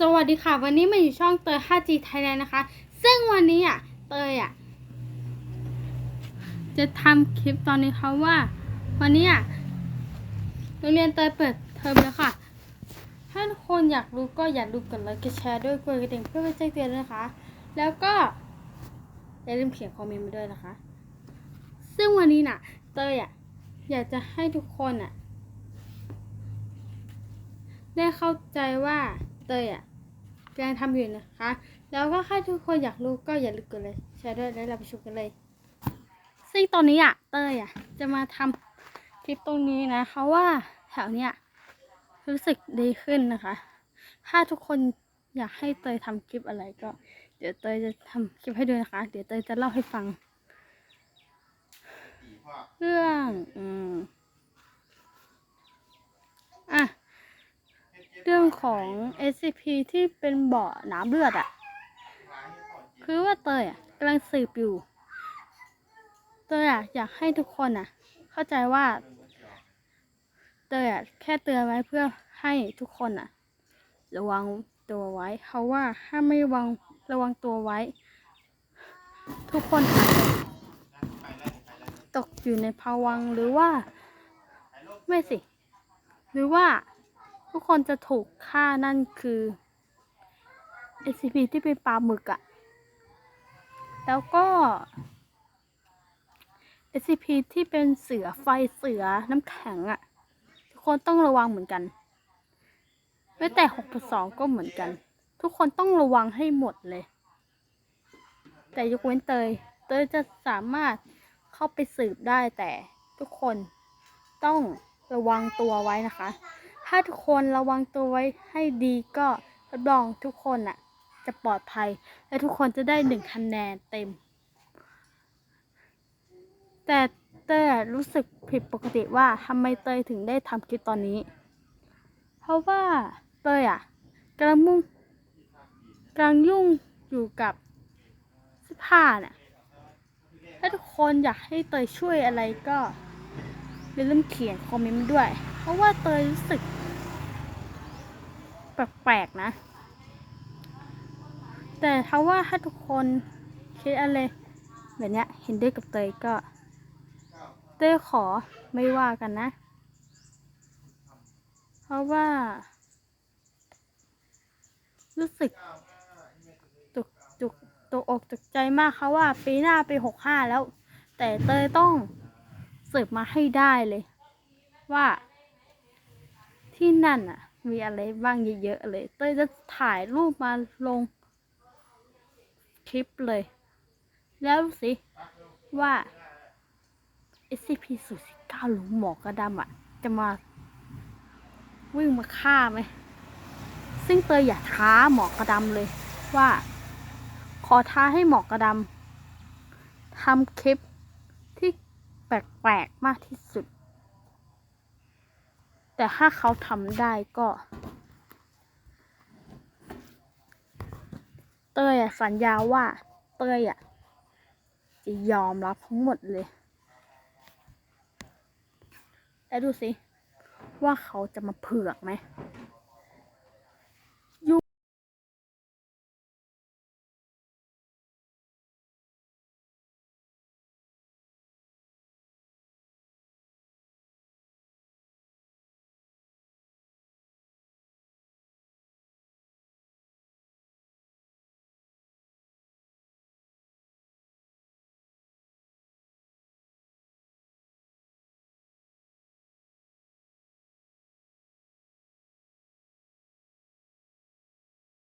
สวัสดีค่ะ วันนี้มาอยู่ช่องเตย 5G Thailand นะคะ ซึ่งวันนี้อะเตยอะจะทำคลิปตอนนี้ค่ะว่า วันนี้อะโรงเรียนเตยเปิดเทอมแล้วค่ะ ถ้าทุกคนอยากรู้ก็อย่าลืมกดไลค์กดแชร์ด้วยกดกระดิ่งเพื่อไม่แจ้งเตือนด้วยนะคะ แล้วก็อย่าลืมเขียนคอมเมนต์มาด้วยนะคะ ซึ่งวันนี้น่ะ เตยอะอยากจะให้ทุกคนอะได้เข้าใจว่า เตยอะกำลังทำอยู่นะคะ แล้วก็ถ้าทุกคนอยากรู้ก็อย่าลืมกดเลยแชร์ด้วยแล้วเราไปชมกันเลย ซึ่งตอนนี้อะเตยอะจะมาทำคลิปตรงนี้นะคะว่าแถวเนี้ยรู้สึกดีขึ้นนะคะ ถ้าทุกคนอยากให้เตยทำคลิปอะไรก็ เดี๋ยวเตยจะทำคลิปให้ดูนะคะ เดี๋ยวเตยจะเล่าให้ฟัง เรื่อง อืมอะ เรื่อง ของ SCP ที่เป็นเบาะน้ำเลือดอะคือว่าเตยอะกำลังสืบอยู่ เตยอะอยากให้ทุกคนอะเข้าใจว่า เตยอะแค่เตือนไว้เพื่อให้ทุกคนอะระวังตัวไว้เพราะว่าถ้าไม่ระวังระวังตัวไว้ ทุกคนอาจจะตกอยู่ในภวังหรือว่า ไม่สิ หรือว่า ทุกคนจะถูกฆ่านั่นคือ SCP ที่เป็นปลาหมึกอะแล้วก็ SCP ที่เป็นเสือไฟเสือน้ำแข็งอะทุกคนต้องระวังเหมือนกันแม้แต่6.2ก็เหมือนกัน ทุกคนต้องระวังให้หมดเลย แต่ยกเว้นเตย เตยจะสามารถเข้าไปสืบได้แต่ทุกคนต้องระวังตัวไว้นะคะ ถ้าทุกคนระวังตัวไว้ให้ดีก็รับรองทุกคนน่ะจะปลอดภัย และทุกคนจะได้หนึ่งคะแนนเต็ม แต่เต้ยรู้สึกผิดปกติว่าทำไมเตยถึงได้ทำคลิปตอนนี้ เพราะว่าเตยอะกำลังมุ่งกำลังยุ่งอยู่กับเสื้อผ้าเนี่ยถ้าทุกคนอยากให้เตยช่วยอะไรก็อย่าลืมเขียนคอมเมนต์ด้วย เพราะว่าเตยรู้สึก แปลกๆนะ แต่ถ้าว่าถ้าทุกคนคิดอะไรแบบเนี้ยเห็นด้วยกับเตยก็ เตยขอไม่ว่ากันนะ เพราะว่า รู้สึกตกจุกตกอกตกใจมากค่ะว่าปีหน้าปีหกห้าแล้ว แต่เตยต้องสืบมาให้ได้เลย ว่าที่นั่นอะ มีอะไรบ้างเยอะๆเลย เต้ยจะถ่ายรูปมาลงคลิปเลย แล้วสิว่า SCP 0 9หรือหมอกระดำอะ จะมาวิ่งมาฆ่าไหม ซึ่งเตยอย่าท้าหมอกระดำเลยว่า ขอท้าให้หมอกระดำทำคลิปที่แปลกๆมากที่สุด แต่ถ้าเขาทำได้ก็ เตยสัญญาว่า เตยจะยอมรับทั้งหมดเลยแล้วดูสิ ว่าเขาจะมาเผือกไหม